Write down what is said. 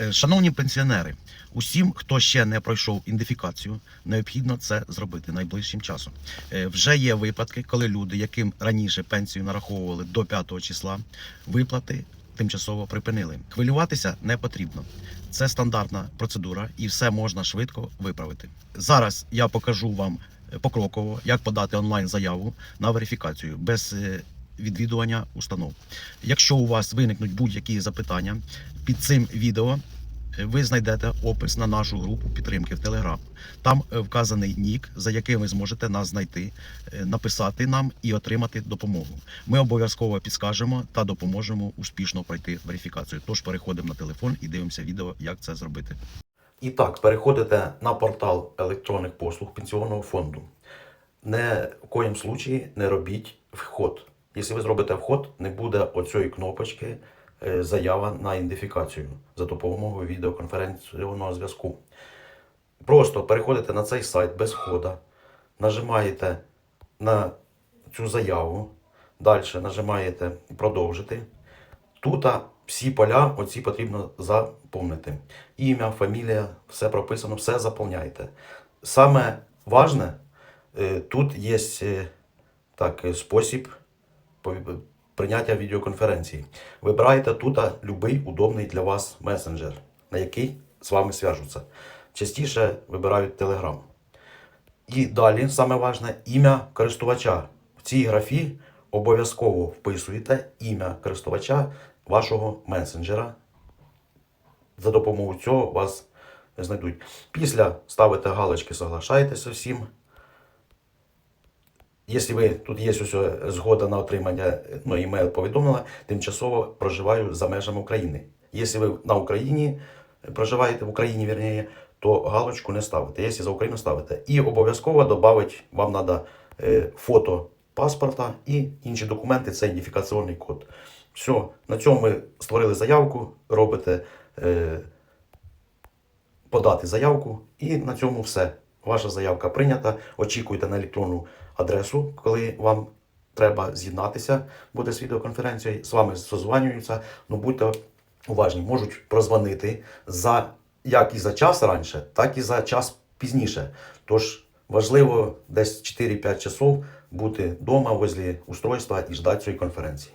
Е, Шановні пенсіонери, усім, хто ще не пройшов ідентифікацію, необхідно це зробити найближчим часом. Е, Вже є випадки, коли люди, яким раніше пенсію нараховували до 5 числа, виплати тимчасово припинили. Хвилюватися не потрібно. Це стандартна процедура, і все можна швидко виправити. Зараз я покажу вам е, покроково, як подати онлайн заяву на верифікацію без відвідування установ. Якщо у вас виникнуть будь-які запитання, під цим відео е, ви знайдете опис на нашу групу підтримки в Телеграм. Там е, вказаний нік, за яким ви зможете нас знайти, е, написати нам і отримати допомогу. Ми обов'язково підскажемо та допоможемо успішно пройти верифікацію. Тож переходимо на телефон і дивимося відео, як це зробити. І так, переходите на портал електронних послуг пенсіонного фонду. Не в коїм случаї не робіть вход. Якщо ви зробите вход, не буде оцієї кнопочки е, заява на ідентифікацію за допомогою відеоконференційного зв'язку. Просто переходите на цей сайт без входа, нажимаєте на цю заяву, далі нажимаєте продовжити. Тут всі поля оці потрібно заповнити. Ім'я, фамілія, все прописано, все заповняйте. Саме важне, е, тут є е, так, спосіб прийняття відеоконференції. Вибирайте тут будь-який удобний для вас месенджер, на який з вами зв'яжуться. Частіше вибирають Telegram. І далі, саме важне, ім'я користувача. В цій графі обов'язково вписуєте ім'я користувача вашого месенджера. За допомогою цього вас знайдуть. Після ставите галочки, соглашаєтеся всім. Якщо ви тут є ось згода на отримання ну, імейл повідомлення, тимчасово проживаю за межами України. Якщо ви на Україні проживаєте в Україні, вірніше, то галочку не ставите. Якщо за Україну ставите. І обов'язково додати вам треба фото паспорта і інші документи, це ідентифікаційний код. Все, на цьому ми створили заявку, робите е, подати заявку, і на цьому все. Ваша заявка прийнята. Очікуйте на електронну адресу, коли вам треба з'єднатися, буде з відеоконференцією. З вами созванюються. Ну будьте уважні, можуть прозвонити за як і за час раніше, так і за час пізніше. Тож важливо десь 4-5 часов бути вдома возле устройства і ждати цієї конференції.